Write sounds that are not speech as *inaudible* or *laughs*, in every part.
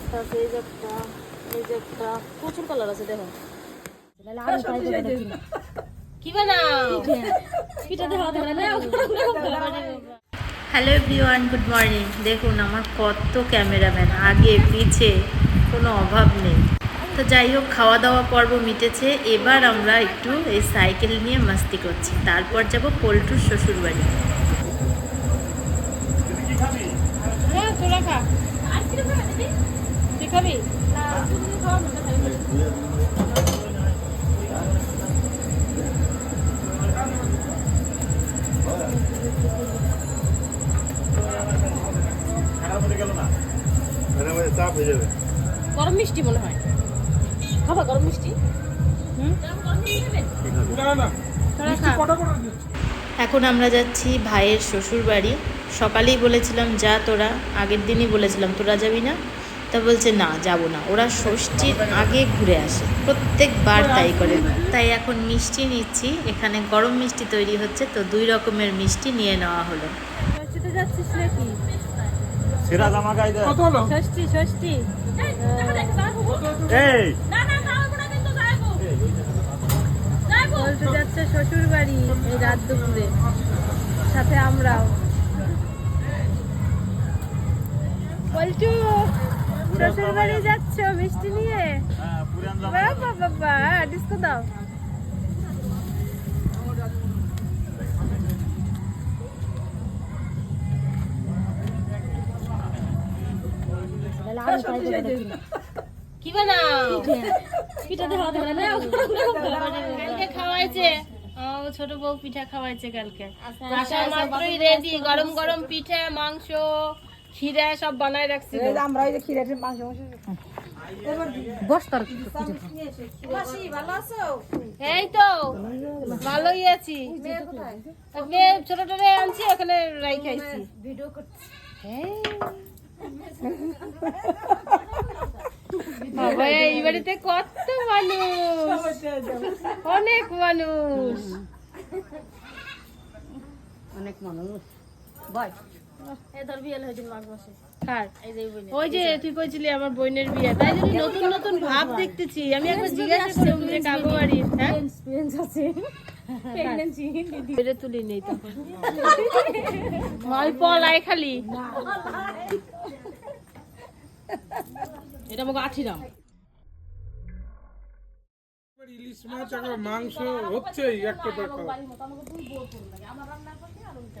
একটা আছে এই যে একটা এই যে একটা। প্রচুর কালার আছে দেখো। তাহলে আরও ট্রাই করে দেখি। কি বানাও? পিঠা দেওয়া হ্যালো এভরিওয়ান গুড মর্নিং দেখুন আমার কত ক্যামেরাম্যান। আগে পিছে কোনো অভাব নেই। তো যাই হোক খাওয়া দাওয়া পর্ব মিটেছে। এবার আমরা একটু এই সাইকেল নিয়ে মাস্তি করছি। তারপর যাব পল্টুর শ্বশুর বাড়ি হ্যাঁ তোরা খা। খাবি গরম মিষ্টি মনে হয়। খাবা গরম মিষ্টি? এখন আমরা যাচ্ছি ভাইয়ের শ্বশুর বাড়ি সকালেই বলেছিলাম, যা তোরা। আগের দিনই বলেছিলাম, তোরা যাবি না? তা বলছে না যাব না। ওরা ষষ্ঠীর আগে ঘুরে আসে। প্রত্যেকবার তাই করে। তাই এখন মিষ্টি নিচ্ছি। এখানে গরম মিষ্টি তৈরি হচ্ছে তো দুই রকমের মিষ্টি নিয়ে নেওয়া হলো। যাচ্ছে শ্বশুর বাড়ি এই! রাত দুপুরে। সাথে আমরাও। বলছু শ্বশুর বাড়ি যাচ্ছ মিষ্টি নিয়ে? হ্যাঁ বাবা বাবা ডিস্কো দাও। কি বানাও? পিঠা। কালকে খাওয়াইছে। ও ছোট বউ পিঠা খাওয়াইছে কালকে। আসা মাত্রই রেডি গরম গরম পিঠা মাংস। খিরা সব বানাই রাখছিল আমরা ওই যে মাংস মাংস এই তো ভালোই আছি। মেয়ে ছোট ছোট আনছি ওখানে রাই খাইছি ভিডিও করছি। *laughs* বাবা এই বাড়িতে কত মানুষ। অনেক মানুষ। অনেক মানুষ। বয়? ওই যে তুই কইছিলি আমার বোনের বিয়ে। তাই জন্য নতুন নতুন ভাব দেখতেছি। আমি একবার জিজ্ঞাসা করছিলাম যে কাকু বাড়ি হ্যাঁ? তুলি নেই তখন আমি পলাই খালি। এটা আমাকে আঠিরাম ইলিশ মাছ এখন মাংস হচ্ছেই একটা টাকা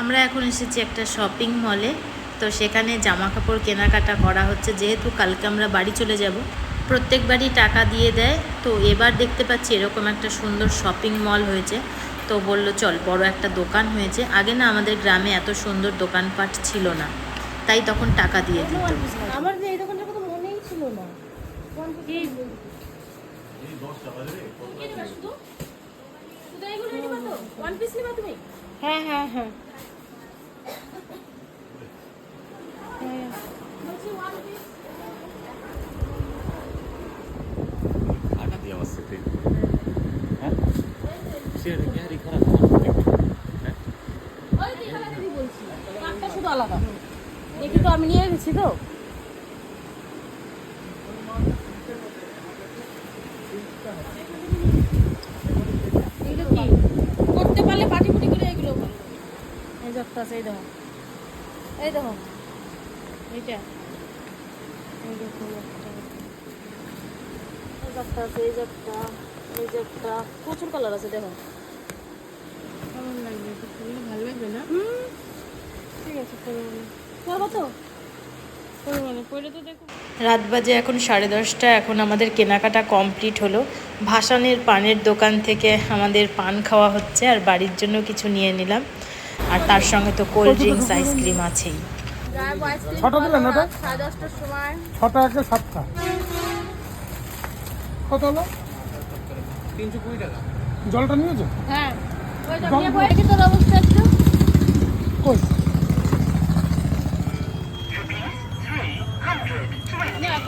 আমরা এখন এসেছি একটা শপিং মলে তো সেখানে জামা কাপড় কেনাকাটা করা হচ্ছে। যেহেতু কালকে আমরা বাড়ি চলে যাব প্রত্যেকবারই টাকা দিয়ে দেয়। তো এবার দেখতে পাচ্ছি এরকম একটা সুন্দর শপিং মল হয়েছে। তো বলল চল বড় একটা দোকান হয়েছে। আগে না আমাদের গ্রামে এত সুন্দর দোকানপাট ছিল না। তাই তখন টাকা দিয়ে দিত। আমার যে এই কথা মনেই ছিল না। হ্যাঁ হ্যাঁ হ্যাঁ টাকা দিয়ে আমার সাথে হ্যাঁ সে গ্যারি খারাপ কাঠটা শুধু আলাদা দেখি তো আমি নিয়ে গেছি তো। এগুলো কি? করতে পারলে পাটি পুটি করে এগুলো এই যে একটা আছে এই দেখো। এই দেখো। এইটা। এই একটা। এই যে একটা আছে এই যে একটা এই যে একটা। প্রচুর কালার আছে দেখো। কেমন লাগবে? ভালো লাগবে না? ঠিক আছে তো? মানে রাত বাজে এখন সাড়ে দশটা এখন আমাদের কেনাকাটা কমপ্লিট হলো। ভাসানের পানের দোকান থেকে আমাদের পান খাওয়া হচ্ছে আর বাড়ির জন্য কিছু নিয়ে নিলাম। আর তার সঙ্গে তো কোল্ড ড্রিঙ্কস আইসক্রিম আছেই। ছটা দিলেন ওটা সাড়ে দশটার সময়। ছটা একে সাতটা। কত হলো? তিনশো কুড়ি টাকা। জলটা নিয়েছো? হ্যাঁ। নিয়ে বসে তোর অবস্থা একটু। কই? 您好